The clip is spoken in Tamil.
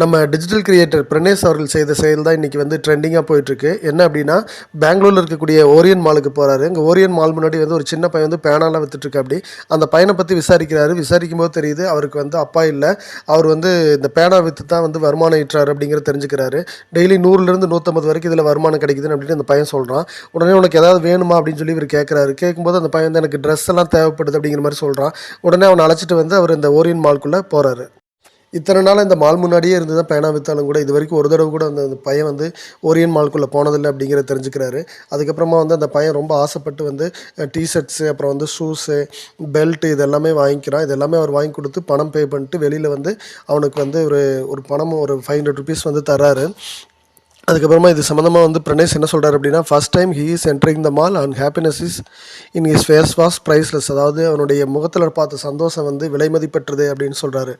நம்ம டிஜிட்டல் கிரியேட்டர் பிரணேஷ் அவர்கள் செய்த செயல் தான் இன்றைக்கி வந்து ட்ரெண்டிங்காக போயிட்டுருக்கு. என்ன அப்படின்னா பெங்களூரில் இருக்கக்கூடிய ஓரியன் மாலுக்கு போகிறாரு இங்கே ஓரியன் மால் முன்னாடி வந்து ஒரு சின்ன பையன் வந்து பேனாலாம் வித்துட்ருக்கு அப்படி. அந்த பையனை பற்றி விசாரிக்கிறாரு. விசாரிக்கும் போது தெரியுது அவருக்கு வந்து அப்பா இல்லை. அவர் வந்து இந்த பேனா விற்று தான் வந்து வருமானம் ஈட்டுறாரு அப்படிங்கிறத தெரிஞ்சுக்கிறாரு. டெய்லி நூறுலேருந்து நூற்றம்பது வரைக்கும் இதில் வருமானம் கிடைக்குதுன்னு அப்படின்னு அந்த பையன் சொல்கிறான் உடனே உனக்கு ஏதாவது வேணுமா அப்படின்னு சொல்லி இவர் கேட்குறாரு கேட்கும்போது அந்த பையன் வந்து எனக்கு ட்ரெஸ் எல்லாம் தேவைப்படுது அப்படிங்கிற மாதிரி சொல்கிறான் உடனே அவனை அழைச்சிட்டு வந்து அவர் இந்த ஓரியன் மால்குள்ளே போகிறாரு இத்தனை நாள் இந்த மால் முன்னாடியே இருந்து தான் பேனா விற்றாலும் கூட இது வரைக்கும் ஒரு தடவை கூட அந்த அந்த பையன் வந்து ஓரியன் மால்குள்ளே போனதில்லை அப்படிங்கிறத தெரிஞ்சுக்கிறாரு. அதுக்கப்புறமா வந்து அந்த பையன் ரொம்ப ஆசைப்பட்டு வந்து டிஷர்ட்ஸு அப்புறம் வந்து ஷூஸு பெல்ட்டு இது எல்லாமே வாங்கிக்கிறான். இது எல்லாமே அவர் வாங்கி கொடுத்து பணம் பே பண்ணிட்டு வெளியில் வந்து அவனுக்கு வந்து ஒரு ஒரு பணம் ஒரு ஃபைவ் ஹண்ட்ரட் ருபீஸ் வந்து தராரு. அதுக்கப்புறமா இது சம்மந்தமாக வந்து பிரணேஷ் என்ன சொல்கிறார் அப்படின்னா first time he is entering the mall and happiness is in his face was priceless அதாவது அவனுடைய முகத்தில் பார்த்த சந்தோஷம் வந்து விலைமதிப்பற்றது அப்படின்னு சொல்கிறாரு